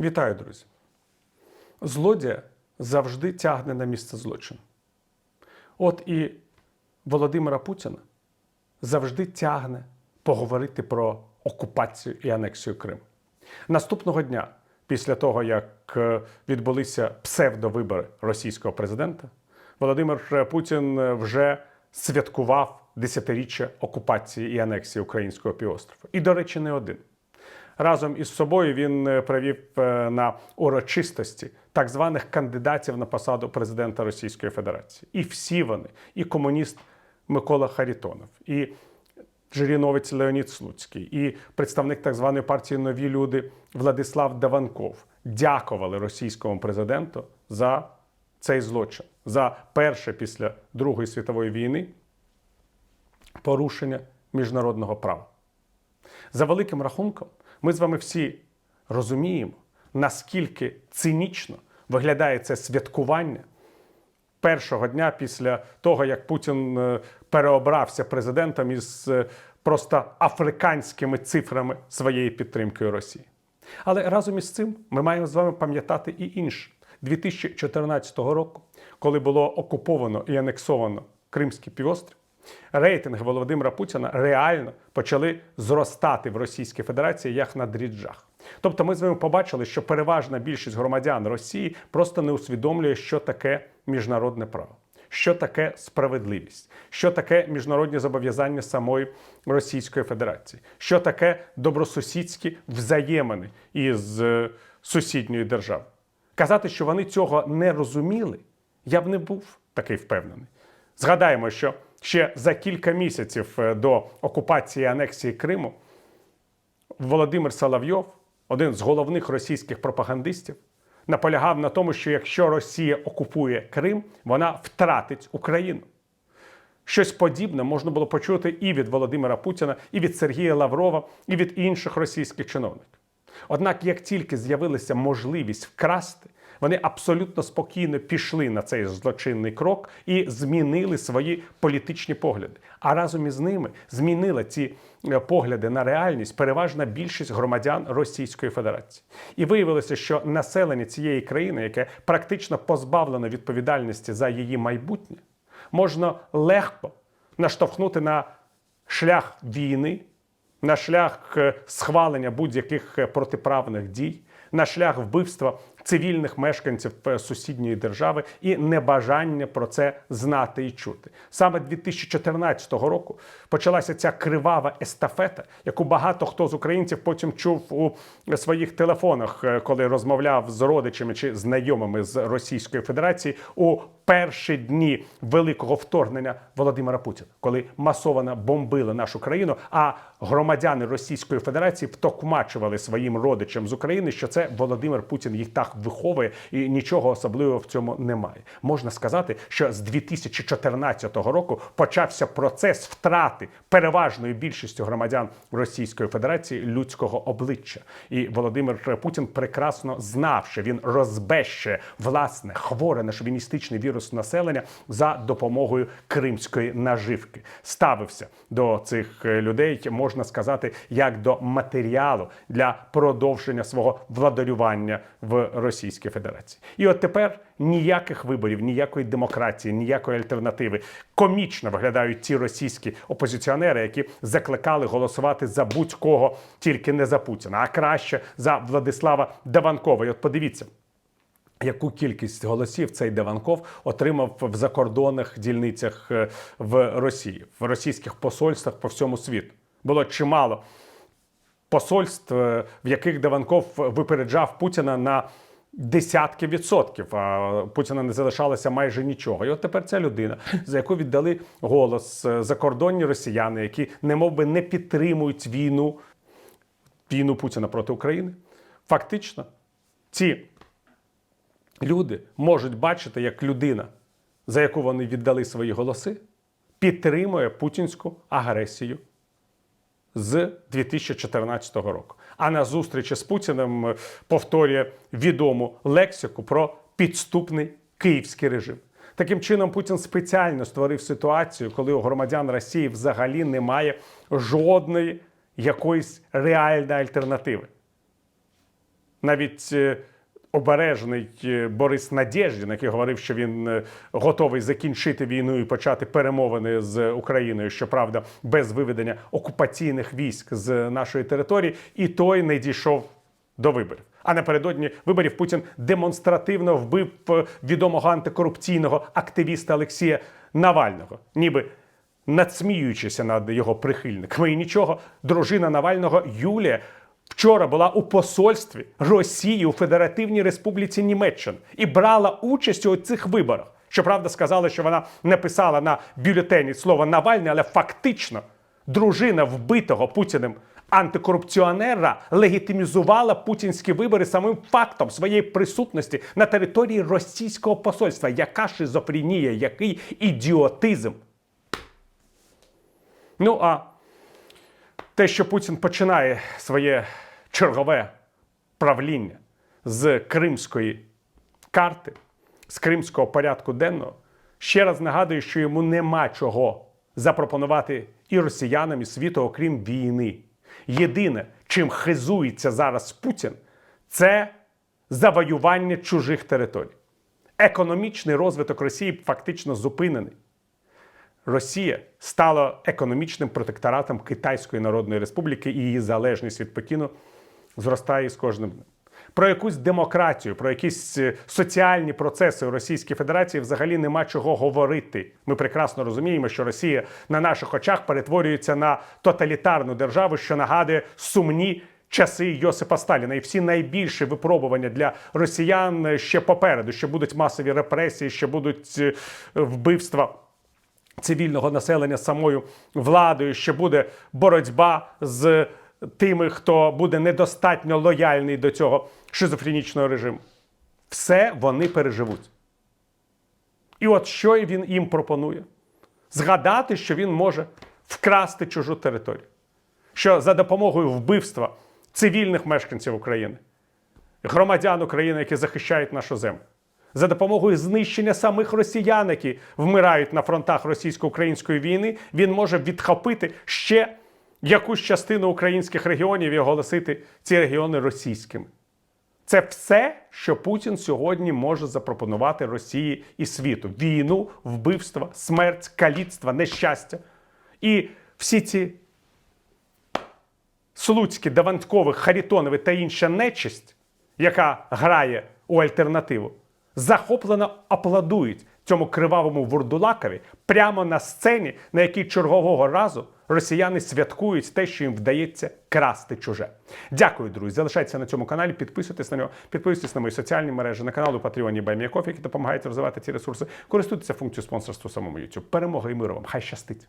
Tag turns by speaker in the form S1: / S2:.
S1: Вітаю, друзі. Злодія завжди тягне на місце злочину. От і Володимира Путіна завжди тягне поговорити про окупацію і анексію Криму. Наступного дня, після того, як е, відбулися псевдовибори російського президента, Володимир Путін вже святкував десятиріччя окупації і анексії українського півострова. І, до речі, не один. Разом із собою він е, привів е, на урочистості так званих кандидатів на посаду президента Російської Федерації. І всі вони, і комуніст Микола Харітонов, і Жириновець Леонід Слуцький, і представник так званої партії Нові люди Владислав Даванков дякували російському президенту за цей злочин, за перше після Другої світової війни порушення міжнародного права. За великим рахунком, ми з вами всі розуміємо, наскільки цинічно виглядає це святкування першого дня після того, як Путін е, переобрався президентом із е, просто африканськими цифрами своєї підтримки Росії. Але разом із цим ми маємо з вами пам'ятати і інше. 2014 року, коли було окуповано і анексовано Кримський півострів, рейтинги Володимира Путіна реально почали зростати в Російській Федерації як на дріджах. Тобто, ми з вами побачили, що переважна більшість громадян Росії просто не усвідомлює, що таке міжнародне право. Що таке справедливість, що таке міжнародні зобов'язання самої Російської Федерації, що таке добросусідські взаємини із е, сусідньою державою? Казати, що вони цього не розуміли, я б не був такий впевнений. Згадаємо, що ще за кілька місяців е, до окупації і анексії Криму Володимир Соловйов, один з головних російських пропагандистів, наполягав на тому, що якщо Росія окупує Крим, вона втратить Україну. Щось подібне можна було почути і від Володимира Путіна, і від Сергія Лаврова, і від інших російських чиновників. Однак, як тільки з'явилася можливість вкрасти, вони абсолютно спокійно пішли на цей злочинний крок і змінили свої політичні погляди. А разом із ними змінила ці е, погляди на реальність переважна більшість громадян Російської Федерації. І виявилося, що населення цієї країни, яке практично позбавлено відповідальності за її майбутнє, можна легко наштовхнути на шлях війни, на шлях е, схвалення будь-яких е, протиправних дій, на шлях вбивства цивільних мешканців е, сусідньої держави і небажання про це знати і чути. Саме 2014 року почалася ця кривава естафета, яку багато хто з українців потім чув у своїх телефонах, е, коли розмовляв з родичами чи знайомими з Російської Федерації у перші дні великого вторгнення Володимира Путіна, коли масово бомбили нашу країну, а громадяни Російської Федерації втокмачували своїм родичам з України, що це Володимир Путін їх так виховує, і нічого особливого в цьому немає. Можна сказати, що з 2014 року почався процес втрати переважної більшістю громадян Російської Федерації людського обличчя. І Володимир Путін прекрасно знав, що він розбещує власне хворе на шовіністичний вірус населення за допомогою кримської наживки. Ставився до цих людей, можна сказати, як до матеріалу для продовження свого владарювання в Російській Федерації. І от тепер ніяких виборів, ніякої демократії, ніякої альтернативи. Комічно виглядають ті російські опозиціонери, які закликали голосувати за будь-кого, тільки не за Путіна, а краще за Владислава Даванкова. І от подивіться. Яку кількість голосів цей Деванков отримав в закордонних дільницях е, в Росії, в російських посольствах по всьому світу? Було чимало посольств, е, в яких Деванков випереджав Путіна на десятки відсотків. А Путіна не залишалося майже нічого. І от тепер ця людина, за яку віддали голос е, закордонні росіяни, які немов би не підтримують війну, війну Путіна проти України, фактично ці люди можуть бачити, як людина, за яку вони віддали свої голоси, підтримує путінську агресію з 2014 року. А на зустрічі з Путіним е, повторює відому лексику про підступний київський режим. Таким чином, Путін спеціально створив ситуацію, коли у громадян Росії взагалі немає жодної якоїсь реальної альтернативи. навіть е, обережний е, Борис Надєждін, який говорив, що він е, готовий закінчити війну і почати перемовини з Україною, щоправда, без виведення окупаційних військ з нашої території, і той не дійшов до виборів. А напередодні виборів Путін демонстративно вбив е, відомого антикорупційного активіста Олексія Навального, ніби надсміюючися над його прихильниками. І нічого, дружина Навального Юлія вчора була у посольстві Росії у Федеративній Республіці Німеччина і брала участь у цих виборах. Щоправда, сказали, що вона написала на бюлетені слово Навальний, але фактично дружина вбитого Путіним антикорупціонера легітимізувала путінські вибори самим фактом своєї присутності на території російського посольства. Яка шизофренія, який ідіотизм. Ну а те, що Путін починає своє чергове правління з кримської карти, з кримського порядку денного, ще раз нагадую, що йому нема чого запропонувати і росіянам, і світу, окрім війни. Єдине, чим хизується зараз Путін, це завоювання чужих територій. Економічний розвиток Росії фактично зупинений. Росія стала економічним протекторатом Китайської Народної Республіки, і її залежність від Пекіну зростає з кожним днем. Про якусь демократію, про якісь е, соціальні процеси у Російській Федерації взагалі нема чого говорити. Ми прекрасно розуміємо, що Росія на наших очах перетворюється на тоталітарну державу, що нагадує сумні часи Йосипа Сталіна. І всі найбільші випробування для росіян е, ще попереду, що будуть масові репресії, що будуть е, вбивства цивільного населення самою владою, що буде боротьба з тими, хто буде недостатньо лояльний до цього шизофренічного режиму. Все вони переживуть. І от що він їм пропонує? Згадати, що він може вкрасти чужу територію, що за допомогою вбивства цивільних мешканців України, громадян України, які захищають нашу землю, за допомогою знищення самих росіян, які вмирають на фронтах російсько-української війни, він може відхопити ще якусь частину українських регіонів і оголосити ці регіони російськими. Це все, що Путін сьогодні може запропонувати Росії і світу: війну, вбивства, смерть, каліцтва, нещастя. І всі ці Слуцькі, Даванткові, Харітонові та інша нечисть, яка грає у альтернативу, захоплено аплодують цьому кривавому вурдулакові прямо на сцені, на якій чергового разу росіяни святкують те, що їм вдається красти чуже. Дякую, друзі. Залишайтеся на цьому каналі, підписуйтесь на нього, підписуйтесь на мої соціальні мережі, на канал у Патреоні Байміякофі, які допомагають розвивати ці ресурси. Користуйтеся функцією спонсорства самому YouTube. Перемога і миру вам! Хай щастить!